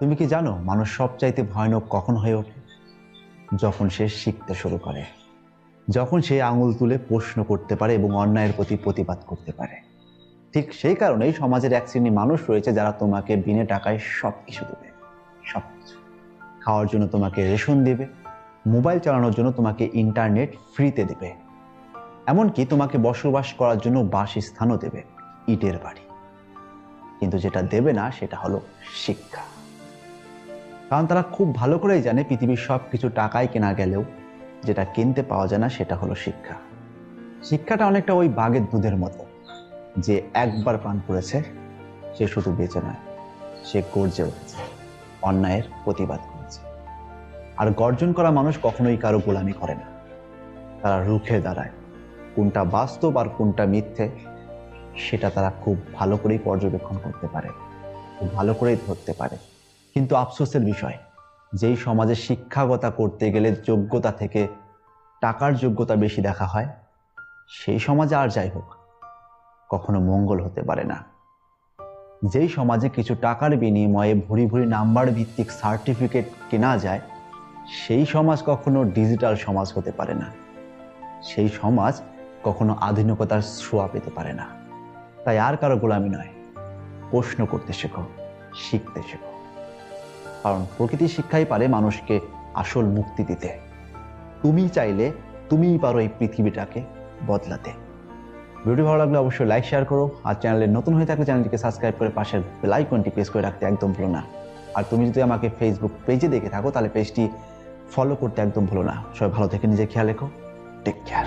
তুমি কি জানো, মানুষ সবচাইতে ভয়ানক কখন হয়ে ওঠে? যখন সে শিখতে শুরু করে। যখন সে আঙুল তুলে প্রশ্ন করতে পারে এবং অন্যায়ের প্রতি প্রতিবাদ করতে পারে। ঠিক সেই কারণেই সমাজের এক শ্রেণি মানুষ রয়েছে যারা তোমাকে বিনে টাকায় সব কিছু দেবে। সব কিছু খাওয়ার জন্য তোমাকে রেশন দেবে। মোবাইল চালানোর জন্য তোমাকে ইন্টারনেট ফ্রিতে দেবে। এমনকি তোমাকে বসবাস করার জন্য বাসস্থানও দেবে। ইটের বাড়ি। কিন্তু যেটা দেবে না, সেটা হলো শিক্ষা। কারণ তারা খুব ভালো করেই জানে পৃথিবীর সব কিছু টাকায় কেনা গেলেও যেটা কিনতে পাওয়া যায় না, সেটা হলো শিক্ষা। শিক্ষাটা অনেকটা ওই বাঘের দুধের মতো। যে একবার পান করেছে সে শুধু বেঁচে নয়, সে গর্জে উঠেছে, অন্যায়ের প্রতিবাদ করেছে। আর গর্জন করা মানুষ কখনোই কারও গোলামি করে না। তারা রুখে দাঁড়ায়, কোনটা বাস্তব আর কোনটা মিথ্যে, সেটা তারা খুব ভালো করেই পর্যবেক্ষণ করতে পারে, খুব ভালো করেই ধরতে পারে। কিন্তু আফসোসের বিষয়, যেই সমাজে শিক্ষাগতা করতে গেলে যোগ্যতা থেকে টাকার যোগ্যতা বেশি দেখা হয়, সেই সমাজে আর যাই হোক, কখনো মঙ্গল হতে পারে না। যেই সমাজে কিছু টাকার বিনিময়ে ভুরি ভুরি নাম্বার ভিত্তিক সার্টিফিকেট কেনা যায়, সেই সমাজ কখনো ডিজিটাল সমাজ হতে পারে না। সেই সমাজ কখনো আধুনিকতার ছোঁয়া পেতে পারে না। তাই আর কারও গোলামি নয়। প্রশ্ন করতে শেখো, শিখতে শেখো। কারণ প্রকৃতি শিক্ষাই পারে মানুষকে আসল মুক্তি দিতে। তুমি চাইলে তুমিই পারো এই পৃথিবীটাকে বদলাতে। ভিডিও ভালো লাগলে অবশ্যই লাইক শেয়ার করো। আর চ্যানেলে নতুন হয়ে থাকলে চ্যানেলটিকে সাবস্ক্রাইব করে পাশের বেল আইকনটি প্রেস করে রাখতে একদম ভুলো না। আর তুমি যদি আমাকে ফেসবুক পেজে দেখে থাকো, তাহলে পেজটি ফলো করতে একদম ভুলো না। সবাই ভালো থেকে নিজে খেয়াল রেখো। Take care